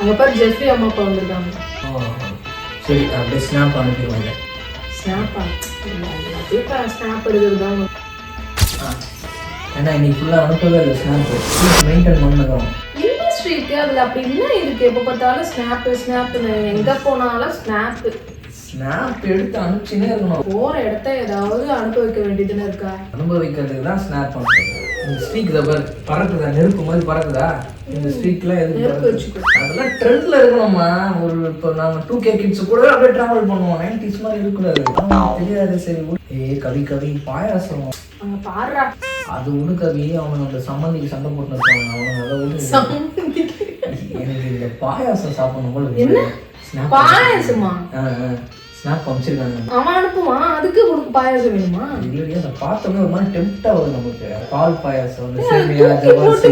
அங்க பாரு ஜெஃப்ரி அம்மா அப்பா வந்திருக்காங்க. சரி அப்படியே ஸ்னாப் அனுப்பிடுவாங்க ஸ்னாப்பா அதே ஸ்னாப் எடுக்கிறது தான். ஏன்னா இன்னைக்கு ஃபுல்லாக அனுப்பவே இல்லை ஸ்னாப் மெயின்டைன் பண்ணதும் இண்டஸ்ட்ரிக்கு அதுல அப்படி என்ன இருக்கு? எப்ப பார்த்தாலும் ஸ்னாப் ஸ்னாப்னு எங்க போனாலும் ஸ்னாப் ஸ்னாப் எடுத்து அனுப்பிச்சுனே இருக்கணும். போற இடத்த ஏதாவது அனுப்ப வைக்க வேண்டியதுன்னு இருக்கா? அனுபவிக்கிறதுக்கு தான் ஸ்னாப் பண்ணுறது இந்த ஸ்ட்ரீக் ரப்பர் பறக்குதா? நெருப்பு மாதிரி பறக்குதா? இந்த ஸ்ட்ரீக்லாம் எதுக்கு அதெல்லாம் ட்ரெண்ட்ல இருக்கணும்மா. ஒரு இப்போ நாங்க டூ கே கிட்ஸ் கூட அப்படியே டிராவல் பண்ணுவோம். நைன்டிஸ் மாதிரி இருக்கக்கூடாது. தெரியாது சரி. ஏய் கவி கவி பாயாசம். அது விடு கவி அவனுக்கு அந்த சம்மந்திக்கு சண்டை போட்டு இருக்காங்க அதை விடு எனக்கு இந்த பாயாசம் சாப்பிடணும் போல பாயாசமா? ஸ்னாப் அமைச்சிருக்காங்க. அவன் அனுப்புவான். அதுக்கு உனக்கு பாயாசம் வேணுமா? இல்லையே அதை பார்த்தோமே ஒரு மாதிரி டெம்ப்டா வரும் நமக்கு. பால் பாயாசம் சேமியா ஜவாசி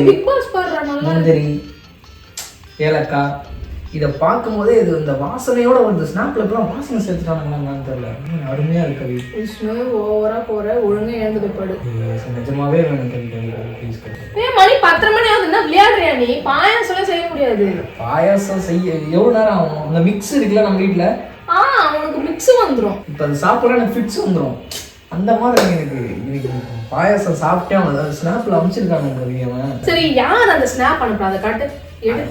முந்திரி ஏலக்காய். இதை பார்க்கும்போதே இது இந்த வாசனையோட வருது. ஸ்னாப்ல எல்லாம் வாசனை சேர்த்துட்டானுங்களான்னு தெரியல. அருமையா இருக்கு கவி ஓவரா போற ஒழுங்கா எழுந்து போய் படு. Yes, நிஜமாவே வேணும் கவி கவி மணி பத்தரை மணி ஆகுதுன்னா விளையாடுறியா நீ? பாயாசம் செய்ய முடியாது. பாயாசம் செய்ய எவ்வளவு நேரம் ஆகும்? அந்த மிக்ஸ் இருக்குல்ல நம்ம வீட்ல? மிக்ஸ் வந்துரும். இப்போ அது சாப்பிட்ற எனக்கு ஃபிட்ஸ் வந்துடும் அந்த மாதிரி எனக்கு இன்னைக்கு பாயாசம் சாப்பிட்டே அவன் ஸ்னாப்ல அமைச்சிருக்காங்க அவன். சரி யார் அந்த ஸ்னாப் அனுப்புறா? அதை காட்டு.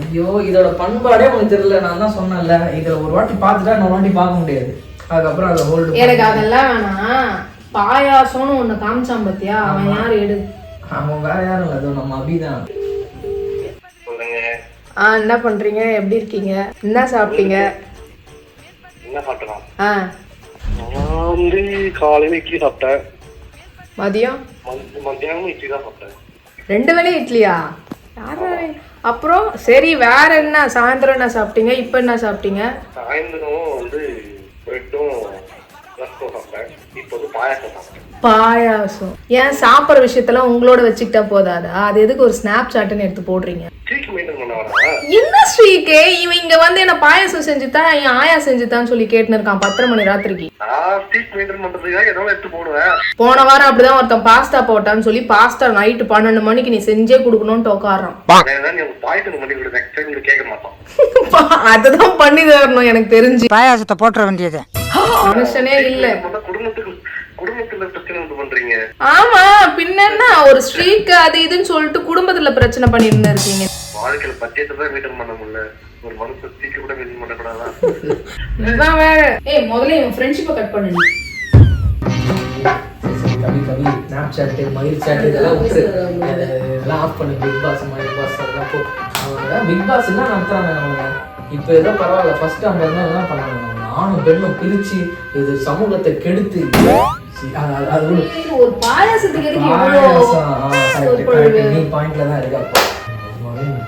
ஐயோ இதோட பண்பாடே உனக்கு தெரியல. நான் தான் சொன்னேன்ல இதை ஒரு வாட்டி பார்த்துட்டா இன்னொரு வாட்டி பார்க்க முடியாது. அதுக்கப்புறம் அதை ஹோல்டு எனக்கு அதெல்லாம் வேணாம். பாயாசம்னு ஒண்ணு காமிச்சான் பாத்தியா? அவன் யார்? எடு. அவன் வேற யாரும் இல்லை. அது நம்ம அபிதான். ஆ என்ன பண்றீங்க? எப்படி இருக்கீங்க? என்ன சாப்பிட்டீங்க? என்ன சாப்பிட்டேன்? ஆ. நான் வந்து காலையில இட்லி சாப்பிட்டேன். மதியம்? மதி- மத்தியானமும் இட்லி தான் சாப்பிட்டேன். ரெண்டு வேளையும் இட்லியா? யாரா? அப்புறம் சரி வேற என்ன? சாயந்தரம் என்ன சாப்பிட்டீங்க? இப்போ என்ன சாப்பிட்டீங்க? சாயந்தரம் வந்து பிரெட்டும் பாயாசம் ஏன் சாப்பிட்ற விஷயத்தெல்லாம் உங்களோட வச்சுக்கிட்டா போதாதா? அது எதுக்கு ஒரு ஸ்னாப் சாட்னு எடுத்து போடுறீங்க? ஸ்ரீக்கு இவன் இங்க வந்து என்ன பாயாசம் செஞ்சுதான் என் ஆயா செஞ்சுதான்னு சொல்லி கேட்டுன்னு இருக்கான் பத்தரை மணி ராத்திரிக்கு போன வாரம் அப்படிதான் ஒருத்தன் பாஸ்தா போட்டான்னு சொல்லி பாஸ்தா நைட்டு பன்னெண்டு மணிக்கு நீ செஞ்சே கொடுக்கணும்னு மாட்டோம் அதுதான் பண்ணி தரணும் எனக்கு தெரிஞ்சு. பாயாசத்தை போட்டுற வேண்டியது. மனுஷனே இல்ல. குடும்பத்துக்கு குடும்பத்துல பிரச்சனை உண்டு பண்றீங்க ஆமா பின்ன என்ன? ஒரு ஸ்ட்ரீக் அது இதுன்னு சொல்லிட்டு குடும்பத்துல பிரச்சனை பண்ணிட்டு இருக்கீங்க. வாழ்க்கையில பட்ஜெட் தான் மெயின்டைன் பண்ண முடியல. ஒரு மனுஷன் ஸ்ட்ரீக் கூட மெயின்டைன் பண்ணக்கூடாதா? இதுதான் வேற. ஏய் முதல்ல இவன் ஃப்ரெண்ட்ஷிப்பை கட் பண்ணு. கவி கவி ஸ்னாப் சாட் மயில் சாட் இதெல்லாம் இதெல்லாம் ஆஃப் பண்ணு. பிக் பாஸ் மயில் பாஸ் அதெல்லாம் போ. அவங்க பிக் பாஸ் என்ன நடத்துறாங்க அவங்க இப்போ ஏதோ பரவாயில்ல. ஃபர்ஸ்ட் அவங்க என்ன என்ன பண்ணாங்க ஆணும் பெண்ணும் பிரிச்சு இது சமூகத்தை கெடுத்து ஒரு பாயாசத்துக்கு எதுக்கு இவ்வளோ. நீ பாயிண்ட்ல தான் இருக்க அப்போ.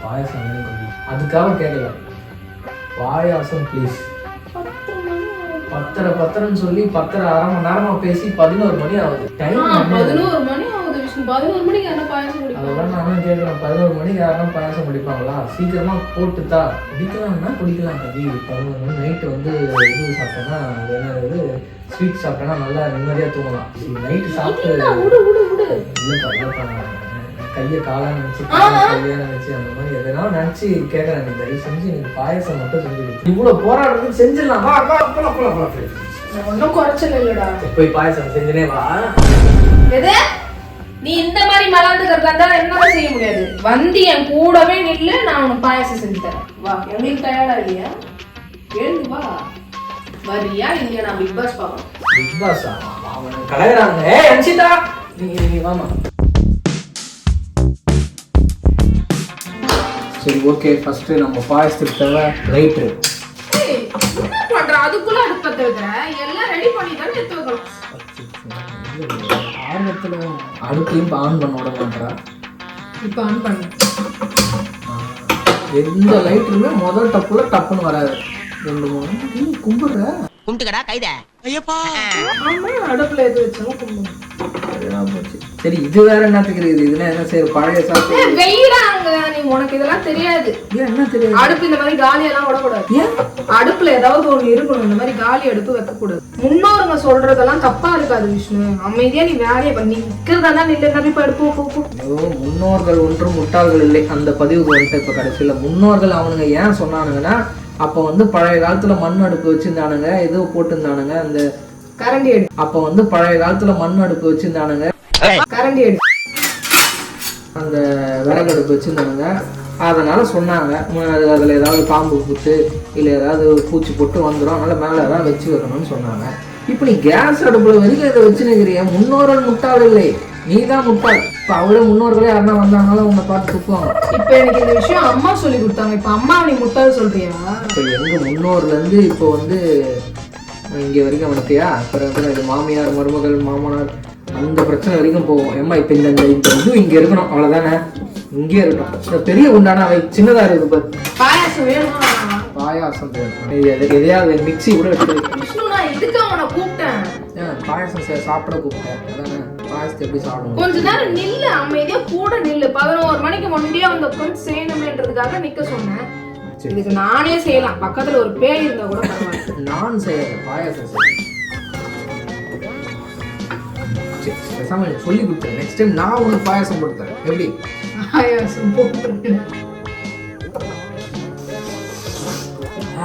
பாயாசம். அதுக்காக கேட்கல பாயாசம் ப்ளீஸ் பத்தரை பத்தரைன்னு சொல்லி பத்தரை அரை மணி நேரமா பேசி பதினோரு மணி ஆகுது. டைம் பதினோரு மணி பதினோரு மணிக்கு என்ன பாயாசம் நானும் கேட்குறேன். பதினோரு மணிக்கு யாரும் பாயாசம் குடிப்பாங்களா? சீக்கிரமா போட்டுத்தா குடிக்கலாம்னா குடிக்கலாம் கவி பதினோரு மணி நைட்டு வந்து இது சாப்பிட்டேன்னா அது என்னது ஸ்வீட் சாப்பிட்டேன்னா நல்லா நிம்மதியா தூங்கலாம். நைட்டு சாப்பிட்டு கையை காலா நினைச்சு ஆ, ஆ. கையா நினைச்சு அந்த மாதிரி எதனா நினைச்சு கேட்கறேன் நீ. தயவு செஞ்சு எனக்கு பாயசம் மட்டும் செஞ்சு கொடு. இவ்வளவு போராடுறதுக்கு செஞ்சிடலாம். வா வா போலாம் போலாம் போலாம். ஒன்றும் குறைச்சல் இல்லடா. போய் பாயசம் செஞ்சுனே வா. எது? நீ இந்த மாதிரி மலாந்துக்கிறதா இருந்தா என்ன செய்ய முடியாது. வந்து என் கூடவே நில்லு நான் உனக்கு பாயாசம் செஞ்சு தரேன். வா எங்களுக்கு டயர்டா இல்லையா? எழுந்து வா. வரியா இல்லையா? நான் பிக் பாஸ் பார்க்கணும். Bigg Boss? கலகிறாங்க ஏய் அன்சிதா நீ நீ வாமா சரி ஓகே. ஃபர்ஸ்ட் நம்ம பாயசத்துக்கு தேவை லைட்ரு என்ன பண்ற? அதுக்குள்ள அடுப்பத்த வைக்கிற ஆர்வத்தில் அடுப்பையும் இப்ப ஆன் பண்ண விட மாட்டா இப்போ ஆன் பண்ணு. எந்த லைட்ருமே முதல் டப்புல டப்புன்னு வராது. ரெண்டு மூணு நீ கும்பிடுற. கும்பிட்டுக்கடா கைத. ஐயப்பா. ஆமா அடுப்புல எது வச்சாலும் கும்பிடணும் சரியா போச்சு சரி இது வேற என்னத்துக்கு இருக்குது இதுல என்ன சரி பழைய சாப்பிட்டு நீ உனக்கு இதெல்லாம் தெரியாது. ஏன் என்ன தெரியாது? அடுப்பு இந்த மாதிரி காலியெல்லாம் விடக்கூடாது. ஏன்? அடுப்புல ஏதாவது ஒண்ணு இருக்கணும். இந்த மாதிரி காலி அடுப்பு வைக்க கூடாது முன்னோருங்க சொல்றதெல்லாம் தப்பா இருக்காது விஷ்ணு. அமைதியா நீ வேலையை பண்ணி. நிக்கிறதா தான் நில்லு. நபி படுப்போ போ போ. ஐயோ, முன்னோர்கள் ஒன்றும் முட்டாள்கள் இல்லை. அந்த பதிவுக்கு வந்துட்டு இப்ப கடைசியில. முன்னோர்கள் அவனுங்க ஏன் சொன்னானுங்கன்னா அப்ப வந்து பழைய காலத்துல மண் அடுப்பு வச்சிருந்தானுங்க ஏதோ போட்டிருந்தானுங்க அந்த கரண்டி அப்ப வந்து பழைய காலத்துல மண் அடுப்பு வச்சிருந்தானுங்க கரண்டி அந்த விறகு அடுப்பு வச்சிருந்தானுங்க. அதனால சொன்னாங்க அதில் ஏதாவது பாம்பு புத்து இல்லை ஏதாவது பூச்சி போட்டு வந்துடும் அதனால மேலே ஏதாவது வச்சு வைக்கணும்னு சொன்னாங்க. இப்போ நீ கேஸ் அடுப்புல வரைக்கும் இதை வச்சுனுக்கிறிய முன்னோர்கள் முட்டாள் இல்லை. நீ தான் முட்டாள். இப்போ அவரே முன்னோர்களே யாருன்னா வந்தாங்கனாலும் உன்னை பார்த்து துப்புவாங்க. இப்ப எனக்கு இந்த விஷயம் அம்மா சொல்லி கொடுத்தாங்க. இப்ப அம்மா நீ முட்டாள் சொல்றியா? இப்போ எங்கள் முன்னோர்லேருந்து இப்போ வந்து இங்கே வரைக்கும் வந்துட்டியா அப்புறம் இது மாமியார் மருமகள் மாமனார் அந்த பிரச்சனை வரைக்கும் போவோம் ஏம்மா இப்போ இந்த இந்த இந்த இது இங்கே இருக்கணும். அவ்வளோதானே இங்கே இருக்கட்டும் இந்த பெரிய உண்டானா அவை சின்னதாக இருக்குது பாரு. பாயாசம் வேணுமா? பாயாசம் வேணும். இது எதையாவது மிக்ஸி கூட எடுத்து அவனை கூப்பிட்டேன். பாயாசம் சாப்பிட கூப்பிட்டேன். அதானே பாயாசத்தை எப்படி சாப்பிடணும்? கொஞ்ச நேரம் நில்லு அமைதியா கூட நில்லு. பதினோரு மணிக்கு முன்னாடியே வந்து உட்காந்து செய்யணுமேன்றதுக்காக நிக்க சொன்னேன். இதுக்கு நானே செய்யலாம். பக்கத்துல ஒரு பேய் இருந்தா கூட நான் செய்யறேன். பாயாசம் செய்யறேன். சரி, பேசாம சொல்லி கொடுத்தேன். நெக்ஸ்ட் டைம் நான் உனக்கு பாயாசம் போட்டு தரேன். எப்படி? பாயாசம் போட்டு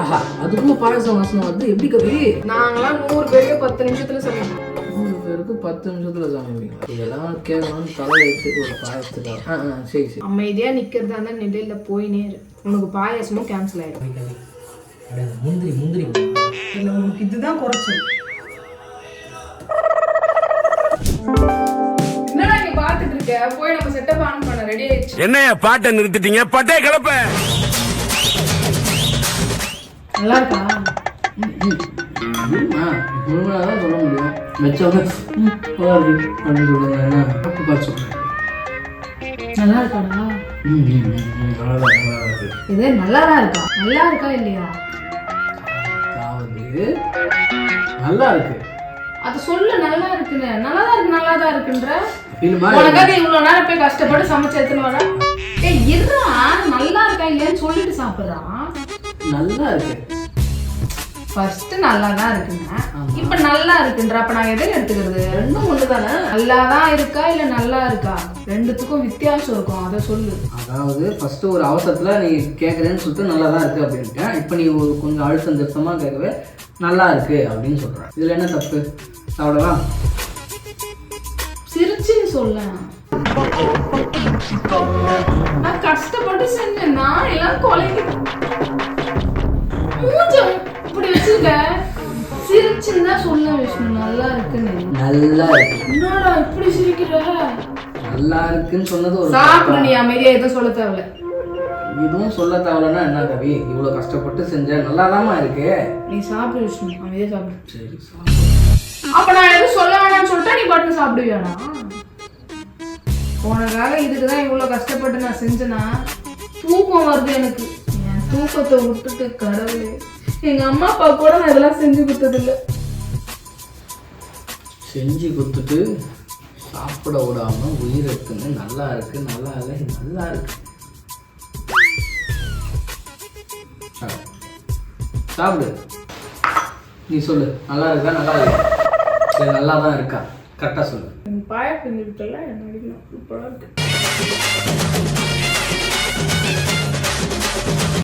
ஆஹா அதுக்குள்ள பாயாசம் வாசனை வந்து எப்படி கவி? நாங்களாம் நூறு பேருக்கு பத்து நிமிஷத்துல சமைப்போம். மூணு பேருக்கு பத்து நிமிஷத்துல சமைப்பீங்க இதெல்லாம் கேட்கணும்னு தலை வைத்து ஒரு பாயசத்துக்காக ஆ ஆ சரி சரி. அமைதியா நிக்கிறதா இருந்தா நிலையில போயினே இரு. உனக்கு பாயாசமும் கேன்சல் ஆயிடும். முந்திரி முந்திரி. இதுதான் குறைச்சல். போய் நம்ம செட்டப் ஆன் பண்ண ரெடி ஆயிடுச்சு என்னைய பாட்டை நிறுத்திட்டீங்க பட்டே கிளப்ப நல்லா இருக்கா ஆ முழுமையாக தான் சொல்ல முடியும் வச்சவங்க ம், நல்லா இருக்கு அப்படின்னு சொல்லுங்க என்ன அப்போ பார்த்து சொல்கிறேன் நல்லா இருக்காடா ம் ம் ம், ம் நல்லா தான் நல்லா இருக்கு இது நல்லா தான் இருக்கா நல்லா இருக்கா இல்லையா அதாவது நல்லா இருக்கு அது சொல்லு நல்லா இருக்குன்னு. நல்லா தான் இருக்கு நல்லா தான் இருக்குன்ற உனக்காக இவ்வளவு நேரம் போய் கஷ்டப்பட்டு சமைச்சு எடுத்துன்னு வர ஏய் இருடா நல்லா இருக்கா இல்லையான்னு சொல்லிட்டு சாப்பிடுறான் நல்லா இருக்கு. ஃபர்ஸ்ட் நல்லா தான் இருக்குங்க இப்ப நல்லா இருக்குன்ற அப்ப நான் எதை எடுத்துக்கிறது? ரெண்டும் ஒண்ணு தானே நல்லா தான் இருக்கா இல்ல நல்லா இருக்கா? ரெண்டுத்துக்கும் வித்தியாசம் இருக்கும் அதை சொல்லு. அதாவது ஃபர்ஸ்ட் ஒரு அவசரத்தில் நீ கேட்குறேன்னு சொல்லிட்டு நல்லா தான் இருக்கு அப்படின்ட்டேன். இப்போ நீ ஒரு கொஞ்சம் அழுத்தம் திருத்தமாக கேட்கவே நல்லா இருக்கு அப்படின்னு சொல்கிறேன் இதில் என்ன தப்பு? சாப்பிடலாம் சிரிச்சுன்னு சொல்ல. நான் கஷ்டப்பட்டு செஞ்சேன். நான் எல்லாம் கொலைக்கு மூஞ்ச இப்படி வச்சிருக்க. சிரிச்சுன்னு தான் சொல்ல விஷ்ணு. நல்லா இருக்குன்னு நல்லா இருக்கு. என்னடா இப்படி சிரிக்கிற? நல்லா இருக்குன்னு சொன்னது ஒரு சாப்பிடு நீ அமைதியா. எதுவும் சொல்ல தேவையில்ல. இதுவும் சொல்ல தேவையில்லன்னா என்ன கவி? இவ்வளோ கஷ்டப்பட்டு செஞ்சேன் நல்லா இருக்கு. நீ சாப்பிடு விஷ்ணு. அமைதியா சாப்பிடு. சரி அப்ப நான் எதுவும் சொல்ல வேணாம்னு சொல்லிட்டா நீ பாட்டு சாப்பிடுவியானா உனக்காக இதுக்கு தான் இவ்வளோ கஷ்டப்பட்டு நான் செஞ்சேனா? தூக்கம் வருது எனக்கு. என் தூக்கத்தை விட்டுட்டு கடவுளே. எங்க அம்மா அப்பா கூட நான் இதெல்லாம் செஞ்சு கொடுத்ததில்ல. செஞ்சு கொடுத்துட்டு சாப்பிட விடாம உயிர் எடுத்துங்க நல்லா இருக்கு நல்லா இல்லை நல்லா இருக்கு. சாப்பிடு. நீ சொல்லு நல்லா இருக்கா நல்லா இருக்கா இல்லை நல்லா தான் இருக்கா? கரெக்டாக சொல்லு. எனக்கு பாயா செஞ்சு விட்டல என்ன சூப்பராக இருக்கு.